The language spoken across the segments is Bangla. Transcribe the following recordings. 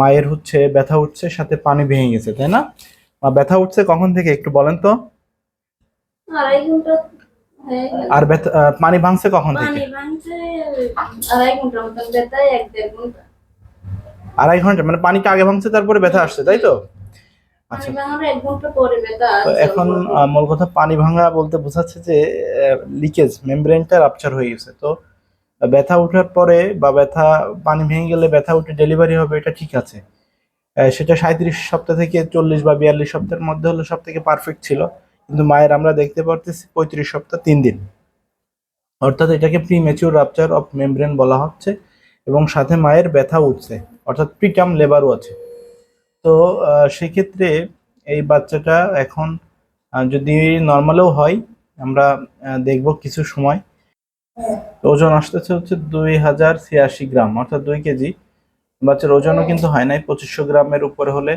মায়ের হচ্ছে ব্যথা উঠছে সাথে পানি ভেঙে গেছে তাই না? মা ব্যথা উঠছে কখন থেকে একটু বলেন তো? আর ব্যথা পানি ভাঙছে কখন থেকে? আড়াই ঘণ্টা মানে পানিটা আগে ভাঙছে তারপরে ব্যথা আসছে তাই তো? আসছে। এখন মূল কথা পানি ভাঙা বলতে বোঝাচ্ছে যে লিকেজ মেমব্রেনটা রাপচার হয়ে গেছে তো ব্যথা ওঠার পরে বা ব্যথা, পানি ভেঙে গেলে ব্যথা উঠে ডেলিভারি হবে, এটা ঠিক আছে। সেটা সাঁত্রিশ সপ্তাহ থেকে চল্লিশ বা বিয়াল্লিশ সপ্তাহের মধ্যে হলে সব থেকে পারফেক্ট ছিল। কিন্তু মায়ের আমরা দেখতে পারতেছি পঁয়ত্রিশ সপ্তাহ তিন দিন। অর্থাৎ এটাকে premature rupture of membrane বলা হচ্ছে এবং সাথে মায়ের ব্যথা উঠছে, অর্থাৎ প্রিটাম লেবারও আছে। তো সেক্ষেত্রে এই বাচ্চাটা এখন যদি নর্মালেও হয়, আমরা দেখব কিছু সময়। ওজন আসতেছে হচ্ছে দুই হাজার ছিয়াশি গ্রাম, অর্থাৎ দুই কেজি। বাচ্চার ওজনও কিন্তু হয় নাই, পঁচিশশো গ্রামের উপরে হলে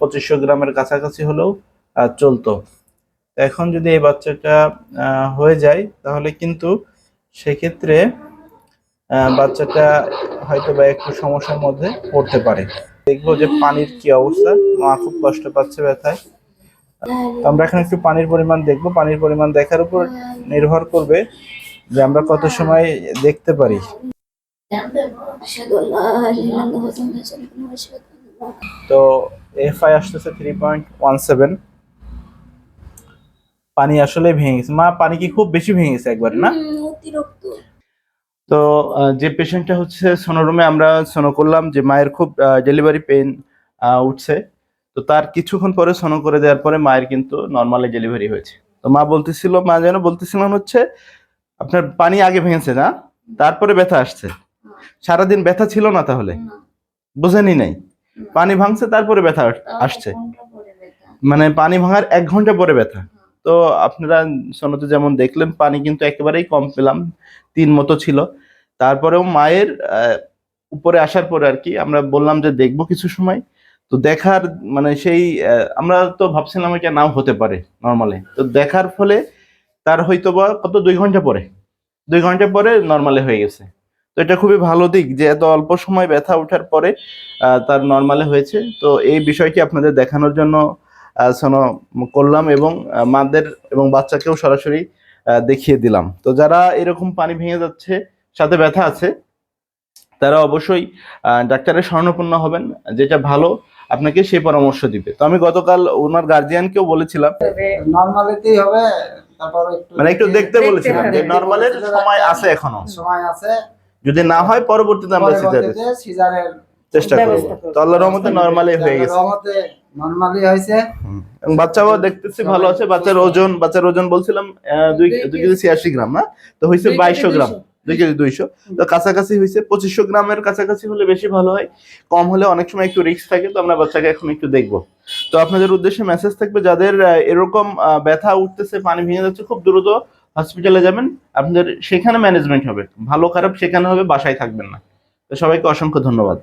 পঁচিশশো গ্রামের কাছাকাছি হলেও চলতো। এখন যদি এই বাচ্চাটা হয়ে যায়, তাহলে কিন্তু সেক্ষেত্রে বাচ্চাটা হয়তো বা একটু সমস্যার মধ্যে পড়তে পারে। দেখব যে পানির কি অবস্থা, মা খুব কষ্ট পাচ্ছে ব্যথায়। আমরা এখন একটু পানির পরিমাণ দেখব, পানির পরিমাণ দেখার উপর নির্ভর করবে যে আমরা কত সময় দেখতে পারি? তো এফআই আসতেছে থ্রি পয়েন্ট ওয়ান সেভেন পানি আসলে ভেঙে গেছে। মা, পানি কি খুব বেশি ভেঙে গেছে একবার, না? তো যে পেশেন্টটা হচ্ছে সোনোরুমে আমরা সোনো করলাম যে মায়ের খুব ডেলিভারি পেন উঠছে। তো তার কিছুক্ষণ পরে সোনো করে দেওয়ার পরে মায়ের কিন্তু নর্মালি ডেলিভারি হয়েছে। তো মা বলতেছিল, মা যেন বলতেছিলাম হচ্ছে আপনার পানি আগে ভেঙেছে না? তারপরে ব্যথা আসছে। সারাদিন ব্যথা ছিল না তাহলে? বোঝেনি নাই। পানি ভাঙছে তারপরে ব্যথা আসছে। মানে পানি ভাঙার এক ঘণ্টা পরে ব্যথা। তো আপনারা সোনোতে যেমন দেখলেন পানি কিন্তু একেবারেই কম পেলাম তিন মতো ছিল। তারপরেও মায়ের উপরে আসার পরে আর কি আমরা বললাম যে দেখব কিছু সময়। তো দেখার মানে সেই আমরা তো ভাবছিলাম এটা নাও হতে পারে নর্মালি তো দেখার ফলে তার হয়তো বা কত দুই ঘণ্টা পরে। দুই ঘণ্টা পরে নর্মালে হয়ে গেছে। তো এটা খুবই ভালো দিক যে এত অল্প সময় ব্যথা ওঠার পরে তার নর্মালে হয়েছে। তো এই বিষয়টি আপনাদের দেখানোর জন্য করলাম এবং মাদের এবং বাচ্চাকেও সরাসরি দেখিয়ে দিলাম। তো যারা এরকম পানি ভেঙে যাচ্ছে, সাথে ব্যথা আছে, তারা অবশ্যই ডাক্তারের স্বর্ণপূর্ণ হবেন, যেটা ভালো, আপনাকে সেই পরামর্শ দিবে। তো আমি গতকাল ওনার গার্জিয়ানকেও বলেছিলাম। নর্মালিতেই হবে মানে একটু দেখতে বলেছিলাম যে নরমালের সময় আছে এখনও। সময় আছে। যদি না হয় পরবর্তীতে আমরা সিজারের চেষ্টা করব। তো আল্লাহর রহমতে নরমালি হয়ে গেছে। রহমতে নরমালি হয়েছে। এবং বাচ্চাও দেখতেছি ভালো আছে। বাচ্চার ওজন বাচ্চার ওজন বলছিলাম আহ, দুই দুই কেজি ছিয়াশি গ্রাম না? তো হয়েছে বাইশশো গ্রাম। দুই কেজি দুইশো। তো কাছাকাছি হয়েছে পঁচিশশো গ্রামের কাছাকাছি হলে বেশি ভালো হয়। কম হলে অনেক সময় একটু রিস্ক থাকে, তো আমরা বাচ্চাকে এখন একটু দেখব। তো আপনাদের উদ্দেশ্যে মেসেজ থাকবে, যাদের এরকম ব্যথা উঠতেছে, পানি ভেঙে যাচ্ছে, খুব দ্রুত হসপিটালে যাবেন। আপনাদের সেখানে ম্যানেজমেন্ট হবে। ভালো খারাপ সেখানে হবে, বাসায় থাকবেন না। তো সবাইকে অসংখ্য ধন্যবাদ।